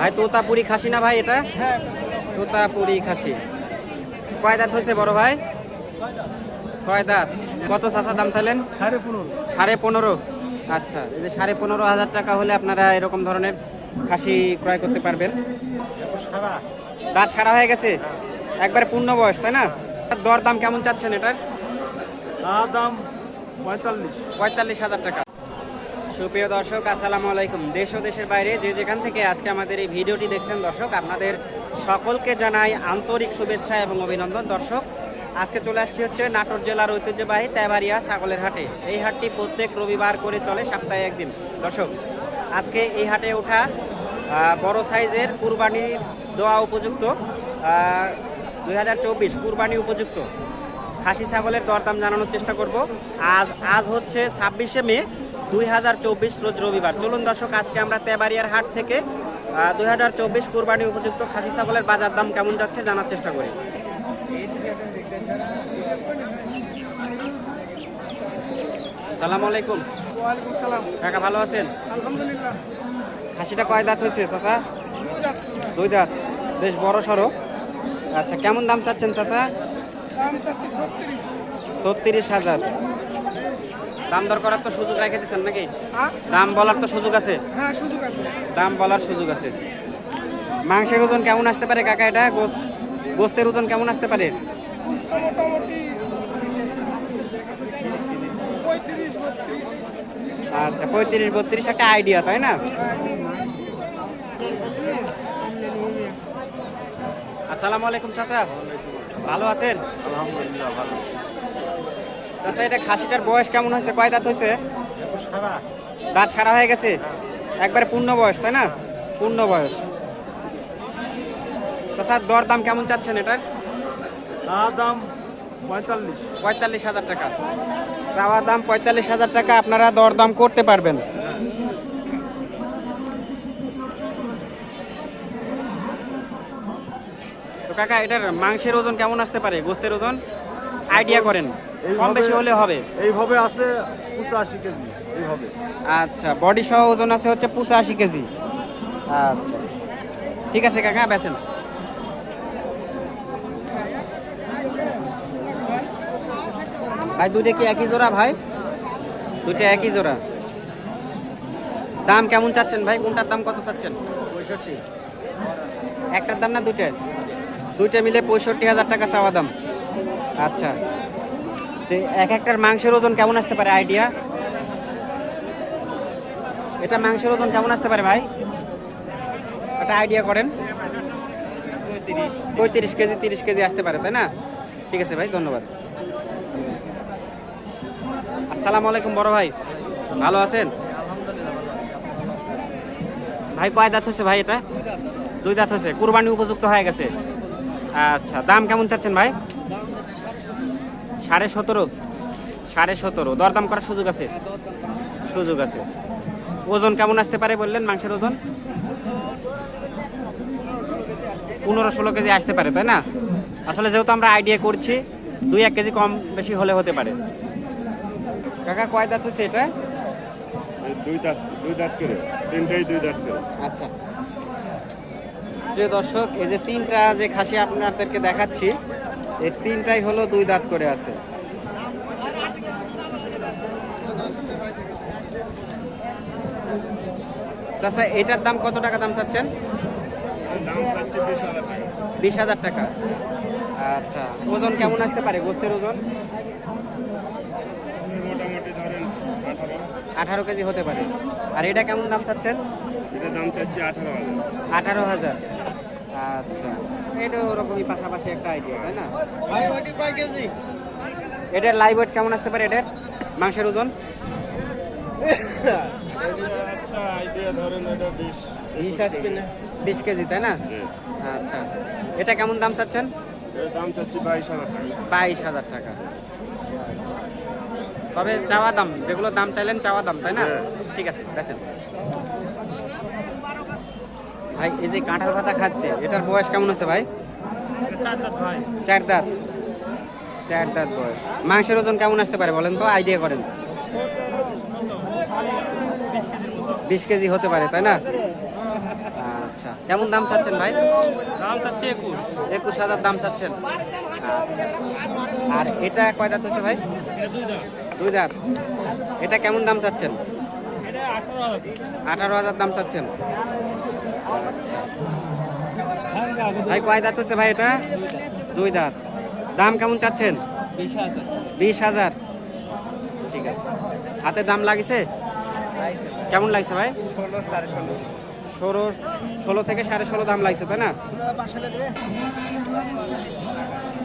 ভাই তোতাপুরি খাসি না ভাই এটা? হ্যাঁ। তোতাপুরি খাসি। কয় দাঁত হয়েছে বড় ভাই? ছয় দাঁত। কত চাচা দাম চাইলেন? সাড়ে পনেরো। সাড়ে পনেরো। আচ্ছা এই যে সাড়ে পনেরো হাজার টাকা হলে আপনারা এরকম ধরনের খাসি ক্রয় করতে পারবেন। দাঁত ছাড়া হয়ে গেছে? একবারে পূর্ণ বয়স তাই না? দর দাম কেমন চাচ্ছেন এটার? দাম পঁয়তাল্লিশ। পঁয়তাল্লিশ হাজার টাকা। সুপ্রিয় দর্শক, আসসালামু আলাইকুম। দেশ ও দেশের বাইরে যে যেখান থেকে আজকে আমাদের এই ভিডিওটি দেখছেন, দর্শক, আপনাদের সকলকে জানাই আন্তরিক শুভেচ্ছা এবং অভিনন্দন। দর্শক, আজকে চলে আসছি হচ্ছে নাটোর জেলার ঐতিহ্যবাহী তেবাড়িয়া ছাগলের হাটে। এই হাটটি প্রত্যেক রবিবার করে চলে, সপ্তাহে একদিন। দর্শক, আজকে এই হাটে ওঠা বড় সাইজের কুরবানির দোয়া উপযুক্ত দুই হাজার চব্বিশ কুরবানি উপযুক্ত। খাসি ছাগলের দরদাম জানানোর চেষ্টা করব। আজ আজ হচ্ছে ছাব্বিশে মে দুই হাজার চব্বিশ রোজ রবিবার। চলুন দর্শক আজকে আমরা তেবাড়িয়ার হাট থেকে দুই হাজার চব্বিশ কুরবানি উপযুক্ত খাসি ছাগলের বাজার দাম কেমন যাচ্ছে জানার চেষ্টা করি। সালাম আলাইকুম। সালাম। কাকা ভালো আছেন? আলহামদুলিল্লাহ। খাসিটা কয় দাঁত হয়েছে চাচা? দুই দাঁত। বেশ বড় সড়ো। আচ্ছা কেমন দাম চাচ্ছেন চাচা? ছত্রিশ হাজার। দাম দর করার তো সুযোগ রেখে দিচ্ছেন নাকি? হ্যাঁ? দাম বলার তো সুযোগ আছে? হ্যাঁ সুযোগ আছে। দাম বলার সুযোগ আছে। মাংসের ওজন কেমন আসতে পারে কাকা এটা? গোস- গোস্তের ওজন কেমন আসতে পারে? আচ্ছা পঁয়ত্রিশ বত্রিশ একটা আইডিয়া তাই না? আসসালামু আলাইকুম চাচা। ভালো আছেন? আলহামদুলিল্লাহ ভালো চাচা এটা খাসিটার বয়স কেমন হয়েছে? কয় দাঁত হয়েছে? দাঁত ছাড়া হয়ে গেছে? একবারে পূর্ণ বয়স তাই না? পূর্ণ বয়স। চাচার দর দাম কেমন চাচ্ছেন এটার? দাম পঁয়তাল্লিশ। পঁয়তাল্লিশ হাজার টাকা। চাওয়া দাম পঁয়তাল্লিশ হাজার টাকা আপনারা দর দাম করতে পারবেন। তো কাকা এটার মাংসের ওজন কেমন আসতে পারে? গোস্তের ওজন? আইডিয়া করেন। কম বেশি হলে হবে। এইভাবে আছে পঁচাশি কেজি এইভাবে। আচ্ছা বডি সহ ওজন আছে হচ্ছে পঁচাশি কেজি। আচ্ছা। ঠিক আছে কাকা বেছেন ভাই দুটো কি একই জোড়া ভাই? দুটো একই জোড়া। দাম কেমন চাচ্ছেন ভাই? কোনটার দাম কত চাচ্ছেন? পঁয়ষট্টি। একটার দাম না দুইটা দুইটা মিলে পঁয়ষট্টি হাজার টাকা চাওয়া দাম। আচ্ছা। তো এক একটার মাংসের ওজন কেমন আসতে পারে? আইডিয়া? এটা মাংসের ওজন কেমন আসতে পারে ভাই? একটা আইডিয়া করেন। পঁয়ত্রিশ কেজি, তিরিশ কেজি আসতে পারে, তাই না? ঠিক আছে ভাই, ধন্যবাদ। আসসালামু আলাইকুম বড় ভাই। ভালো আছেন? ভাই কয় দাঁত হচ্ছে ভাই এটা? দুই দাঁত হচ্ছে কুরবানি উপযুক্ত হয়ে গেছে। আচ্ছা দাম কেমন চাচ্ছেন ভাই? সাড়ে সতেরো সাড়ে সতেরো। দরদাম করার সুযোগ আছে? সুযোগ আছে। ওজন কেমন আসতে পারে বললেন মাংসের ওজন? পনেরো ষোলো কেজি আসতে পারে তাই না? আসলে যেহেতু আমরা আইডিয়া করছি দুই এক কেজি কম বেশি হলে হতে পারে। কাকা কয় দাঁত হচ্ছে এটা? দুই দাঁত দুই দাঁত করে। তিনটেই দুই দাঁত করে। আচ্ছা। প্রিয় দর্শক এই যে তিনটা যে খাসি আপনাদেরকে দেখাচ্ছি এই তিনটাই হলো দুই দাঁত করে আছে। চাচা এটার দাম কত টাকা দাম চাচ্ছেন? দাম বিশ হাজার টাকা। আচ্ছা ওজন কেমন আসতে পারে গোস্তের ওজন? মোটামুটি আঠারো। কেজি হতে পারে। আর এটা কেমন দাম চাচ্ছেন? দাম চাচ্ছে আঠারো হাজার। আঠারো হাজার। আচ্ছা। এটা ওরকমই পাশাপাশি একটা আইডিয়া তাই না? এটার লাইভ ওয়েট কেমন আসতে পারে এটার? মাংসের ওজন? আচ্ছা আইডিয়া ধরেন এটা বিশ। কেজি তাই না? আচ্ছা। এটা কেমন দাম চাচ্ছেন? দাম চাচ্ছে বাইশ হাজার টাকা। বাইশ হাজার টাকা। তবে চাওয়া দাম যেগুলো দাম চাইলেন চাওয়া দাম তাই না? হ্যাঁ। ঠিক আছে বেছেন ভাই এই যে কাঁঠাল পাতা খাচ্ছে এটার বয়স কেমন হচ্ছে ভাই? চার দাঁত। চার দাঁত বয়স। মাংসের ওজন কেমন আসতে পারে বলেন তো? আইডিয়া করেন। বিশ কেজি হতে পারে তাই না? আচ্ছা কেমন দাম চাচ্ছেন ভাই? দাম চাচ্ছি একুশ। একুশ হাজার দাম চাচ্ছেন। আচ্ছা। আর এটা কয় দাঁত হচ্ছে ভাই? দুই দাম দুই দাঁত। এটা কেমন দাম চাচ্ছেন? আঠারো হাজার দাম চাচ্ছেন। ভাই, কয় দাঁত হচ্ছে ভাই এটা? দুই দাঁত। দাম কেমন চাচ্ছেন? বিশ হাজার। ঠিক আছে। হাতে দাম লাগিছে? কেমন লাগছে ভাই? ষোলো ষোলো থেকে সাড়ে ষোলো দাম লাগছে, তাই না?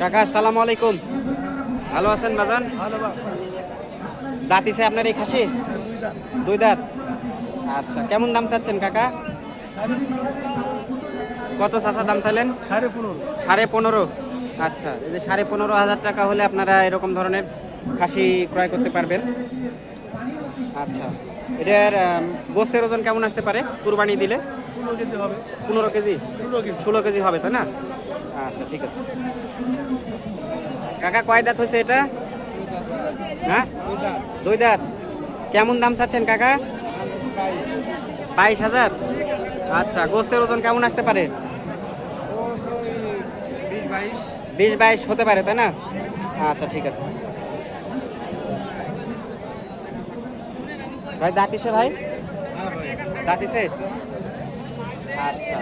কাকা, আসসালামু আলাইকুম। ভালো আছেন বাজান? দাঁতিছে আপনার এই খাসি? দুই দাঁত? আচ্ছা কেমন দাম চাচ্ছেন কাকা? কত চাচা দাম চাইলেন? সাড়ে পনেরো। সাড়ে পনেরো? আচ্ছা এই যে সাড়ে পনেরো হাজার টাকা হলে আপনারা এরকম ধরনের খাসি ক্রয় করতে পারবেন। আচ্ছা এটার আম, গোস্তের ওজন কেমন আসতে পারে কুরবানি দিলে? পনেরো কেজি? ষোলো কেজি। ষোলো কেজি হবে তাই না? আচ্ছা ঠিক আছে। কাকা কয় দাঁত হয়েছে এটা? হ্যাঁ? দুই দাঁত? কেমন দাম চাচ্ছেন কাকা? বাইশ হাজার? আচ্ছা গোস্তের ওজন কেমন আসতে পারে? বিশ বাইশ হতে পারে তাই না? আচ্ছা ঠিক আছে। ভাই দাঁতিছে ভাই? দাঁতিছে আচ্ছা।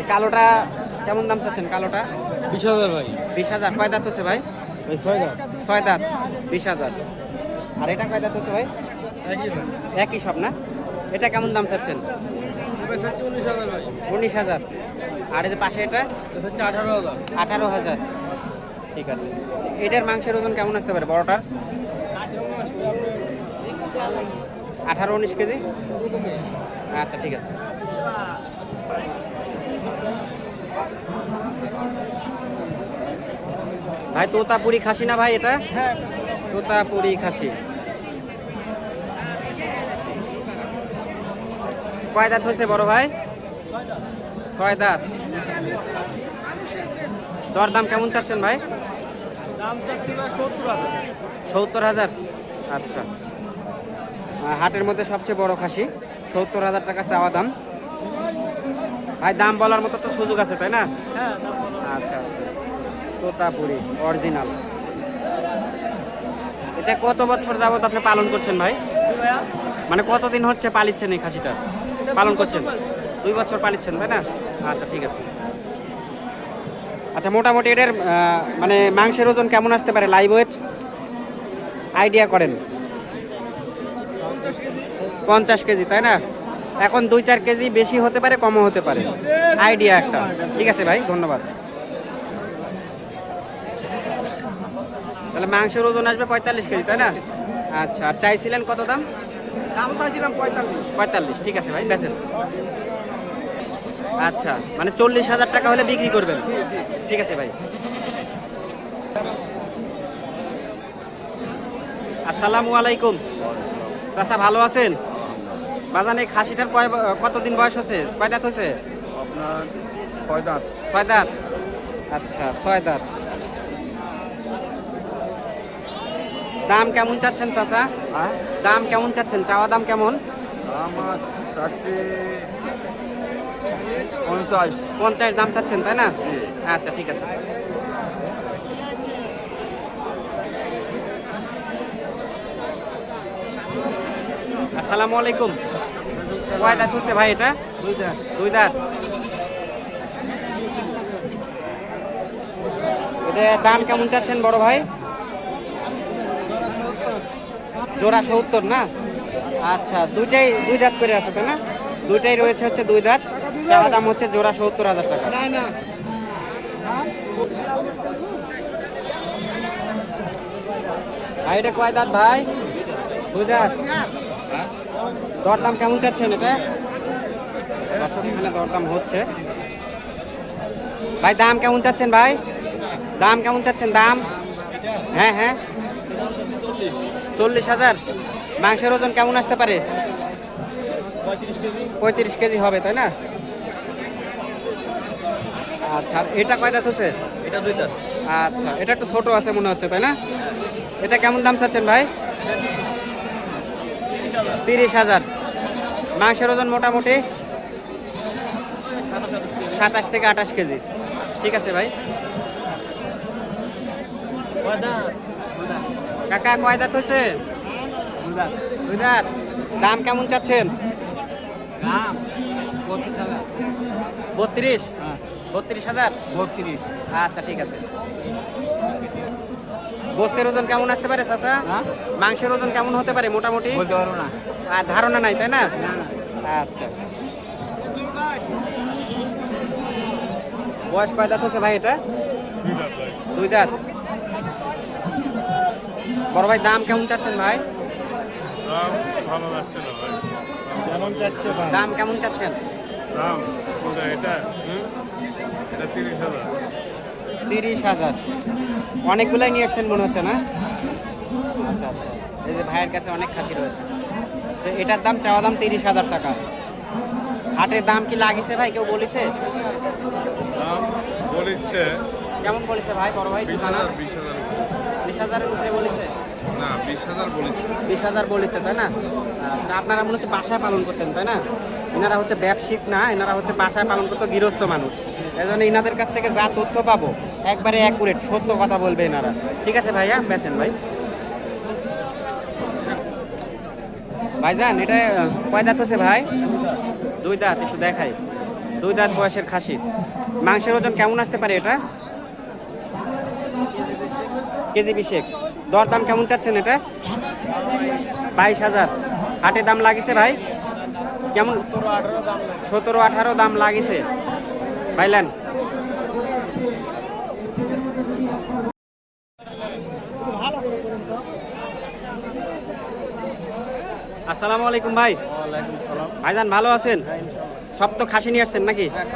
এই কালোটা কেমন দাম চাচ্ছেন কালোটা? বিশ হাজার ভাই। বিশ হাজার। কয় দাঁত হচ্ছে ভাই? ছয় হাজার ছয় দাঁত বিশ হাজার। আর এটা কয় দাঁত হচ্ছে ভাই? একই সব না? এটা কেমন দাম চাচ্ছেন? উনিশ হাজার আর এই যে পাশে এটা? আঠারো হাজার। ঠিক আছে। এটার মাংসের ওজন কেমন আসতে পারে বড়টার আঠারো উনিশ কেজি? আচ্ছা ঠিক আছে। ভাই তোতা তোতাপুরি খাসি না ভাই এটা? তোতাপুরি খাসি। কয় দাঁত হয়েছে বড় ভাই? ছয় দাঁত। দর দাম কেমন চাচ্ছেন ভাই? সত্তর হাজার। আচ্ছা। হাটের মধ্যে সবচেয়ে বড় খাসি সত্তর হাজার টাকা চাওয়া দাম। ভাই দাম বলার মতো তো সুযোগ আছে তাই না? হ্যাঁ। আচ্ছা আচ্ছা। তোতাপুরি অরিজিনাল এটা কত বছর যাবত আপনি পালন করছেন ভাই? মানে কতদিন হচ্ছে পালিচ্ছেন এই খাসিটা? পালন করছেন? দুই বছর পালিচ্ছেন তাই না? আচ্ছা ঠিক আছে। আচ্ছা মোটামুটি এটার মানে মাংসের ওজন কেমন আসতে পারে? লাইভ ওয়েট আইডিয়া করেন। পঞ্চাশ কেজি। তাই না? এখন দুই চার কেজি বেশি হতে পারে কমও হতে পারে। আইডিয়া একটা। ঠিক আছে ভাই ধন্যবাদ। তাহলে মাংসের ওজন আসবে পঁয়তাল্লিশ কেজি তাই না? আচ্ছা আর চাইছিলেন কত দাম? দাম চাইছিলাম পঁয়তাল্লিশ। পঁয়তাল্লিশ ঠিক আছে ভাই বেছেন আচ্ছা মানে চল্লিশ হাজার টাকা হলে বিক্রি করবেন। ঠিক আছে ভাই। আসসালামু আলাইকুম। চাচা ভালো আছেন? বাজানে খাসিটার কয় কতদিন বয়স হচ্ছে কয় দাঁত হচ্ছে আপনার ছয় দাঁত। ছয় দাঁত। আচ্ছা ছয় দাঁত। দাম কেমন চাচ্ছেন চাচা? হ্যাঁ? দাম কেমন চাচ্ছেন? চাওয়া দাম কেমন? পঞ্চাশ। পঞ্চাশ দাম চাচ্ছেন তাই না? আচ্ছা ঠিক আছে। আসসালামু আলাইকুম। কয় দাঁত হচ্ছে ভাই এটা? দুই দাঁত। এটা দাম কেমন চাচ্ছেন বড় ভাই? জোড়া সত্তর না? আচ্ছা দুইটাই দুই দাঁত করে আছে তাই না? দুইটাই রয়েছে হচ্ছে দুই দাঁত চাওয়া দাম হচ্ছে জোড়া সত্তর হাজার টাকা। ভাই এটা কয় দাঁত ভাই? দুই দাঁত। দরদাম কেমন চাচ্ছেন এটা? দরদাম হচ্ছে। ভাই দাম কেমন চাচ্ছেন ভাই? দাম কেমন চাচ্ছেন? দাম? হ্যাঁ হ্যাঁ। চল্লিশ হাজার। মাংসের ওজন কেমন আসতে পারে? পঁয়ত্রিশ কেজি। হবে তাই না? আচ্ছা এটা কয় দাঁত হচ্ছে? এটা দুই আচ্ছা এটা একটু ছোট আছে মনে হচ্ছে তাই না? এটা কেমন দাম চাচ্ছেন ভাই? তিরিশ হাজার। মাংসের ওজন মোটামুটি? সাতাশ থেকে আঠাশ কেজি। ঠিক আছে ভাই। কাকা কয় দাঁত হয়েছে? দুই দাঁত। দাম কেমন চাচ্ছেন? বত্রিশ বত্রিশ? হাজার? বত্রিশ। আচ্ছা ঠিক আছে। গোস্তের ওজন কেমন আসতে পারে চাচা? হ্যাঁ? মাংসের ওজন কেমন হতে পারে মোটামুটি? বলতে আর ধারণা নাই তাই না? না না। আচ্ছা। বয়স কয় দাঁত হচ্ছে ভাই এটা? দুই দাঁত। বড় ভাই দাম কেমন চাচ্ছেন ভাই? ভালো যাচ্ছে না ভাই। কেমন চাচ্ছে দাম? কেমন চাচ্ছেন? দাম কোনটা এটা এটা তিরিশ হাজার। তিরিশ হাজার। অনেকগুলাই নিয়ে এসছেন মনে হচ্ছে না? আচ্ছা আচ্ছা। এই যে ভাইয়ের কাছে অনেক খাসি রয়েছে। তো এটার দাম চাওয়া দাম তিরিশ হাজার টাকা। হাটের দাম কি লাগিছে ভাই? কেউ বলেছে? দাম কেমন বলেছে ভাই বড় ভাই বিশ হাজার বিশ হাজার বিশ হাজারের উপরে বলেছে? না বিশ হাজার বলিচ্ছে বিশ হাজার বলেছে তাই না? আচ্ছা আপনারা মনে হচ্ছে বাসায় পালন করতেন তাই না? এনারা হচ্ছে ব্যবসায়িক না এনারা হচ্ছে বাসায় পালন করতো গৃহস্থ মানুষ। এই জন্য এনাদের কাছ থেকে যা তথ্য পাবো একবারে অ্যাকুরেট সত্য কথা বলবে এনারা। ঠিক আছে ভাইয়া বেছেন ভাই। ভাইজান এটা কয় দাঁত হচ্ছে ভাই? দুই দাঁত একটু দেখাই। দুই দাঁত বয়সের খাসি। মাংসের ওজন কেমন আসতে পারে এটা? কেজি বিশেক। দর দাম কেমন চাচ্ছেন এটা? বাইশ হাজার। হাটে দাম লাগিছে ভাই? কেমন? সতেরো আঠারো দাম লাগিছে। পাইলেন আসসালামু আলাইকুম ভাই। ভাইজান ভালো আছেন? হ্যাঁ সব তো খাসি নিয়ে আসছেন নাকি? হ্যাঁ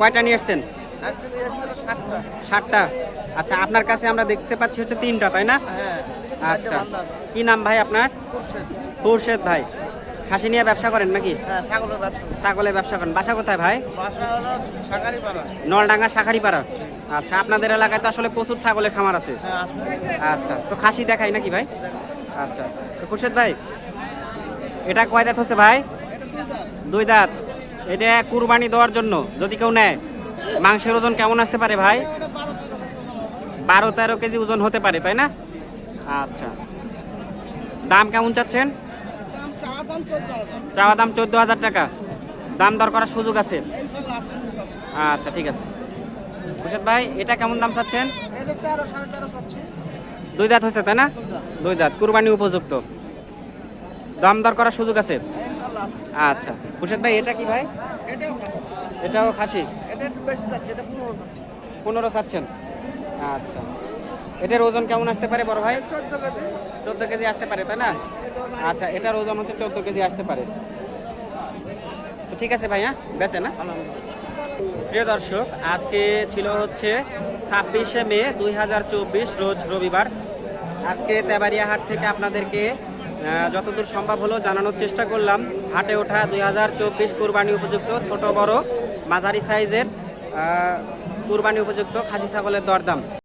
কয়টা নিয়ে আসছেন? ষাটটা। ষাটটা আচ্ছা আপনার কাছে আমরা দেখতে পাচ্ছি হচ্ছে তিনটা তাই না? হ্যাঁ আচ্ছা। কি নাম ভাই আপনার? খুরশেদ। ভাই। খাসি নিয়ে ব্যবসা করেন নাকি? হ্যাঁ ছাগলের ব্যবসা করেন। বাসা কোথায় ভাই? নলডাঙ্গা শাখারিপাড়া। আচ্ছা আপনাদের এলাকায় তো আসলে প্রচুর ছাগলের খামার আছে। হ্যাঁ আচ্ছা তো খাসি দেখাই নাকি ভাই? আচ্ছা তো খুরশেদ ভাই এটা কয় দাঁত হচ্ছে ভাই? দুই দাঁত। এটা কুরবানি দেওয়ার জন্য যদি কেউ নেয়? মাংসের ওজন কেমন আসতে পারে ভাই? বারো তেরো কেজি ওজন হতে পারে, তাই না? আচ্ছা। দাম কেমন চাচ্ছেন? চাওয়া দাম চোদ্দ হাজার টাকা। দাম দর করার সুযোগ আছে? আচ্ছা ঠিক আছে। খুরশেদ ভাই, এটা কেমন দাম চাচ্ছেন? দুই দাঁত হচ্ছে তাই না? দুই দাঁত, কুরবানি উপযুক্ত। দাম দর করার সুযোগ আছে? আচ্ছা। খুরশেদ ভাই, এটা কি ভাই? এটাও খাসি। এটা একটু বেশি যাচ্ছে এটা পনেরো যাচ্ছে। পনেরো চাচ্ছেন? আচ্ছা। এটার ওজন কেমন আসতে পারে বড় ভাই? চোদ্দ কেজি। চোদ্দ কেজি আসতে পারে তাই না? আচ্ছা এটার ওজন হচ্ছে চোদ্দ কেজি আসতে পারে। তো ঠিক আছে ভাইয়া বেচে না? প্রিয় দর্শক আজকে ছিল হচ্ছে ছাব্বিশে মে দুই হাজার চব্বিশ রোজ রবিবার। আজকে তেবারিয়া হাট থেকে আপনাদেরকে যতদূর সম্ভব হলো জানানোর চেষ্টা করলাম। হাটে ওঠা দুই হাজার চব্বিশ কুরবানি উপযুক্ত ছোট বড়। মাঝারি সাইজের কুরবানি উপযুক্ত খাসি ছাগলের দরদাম।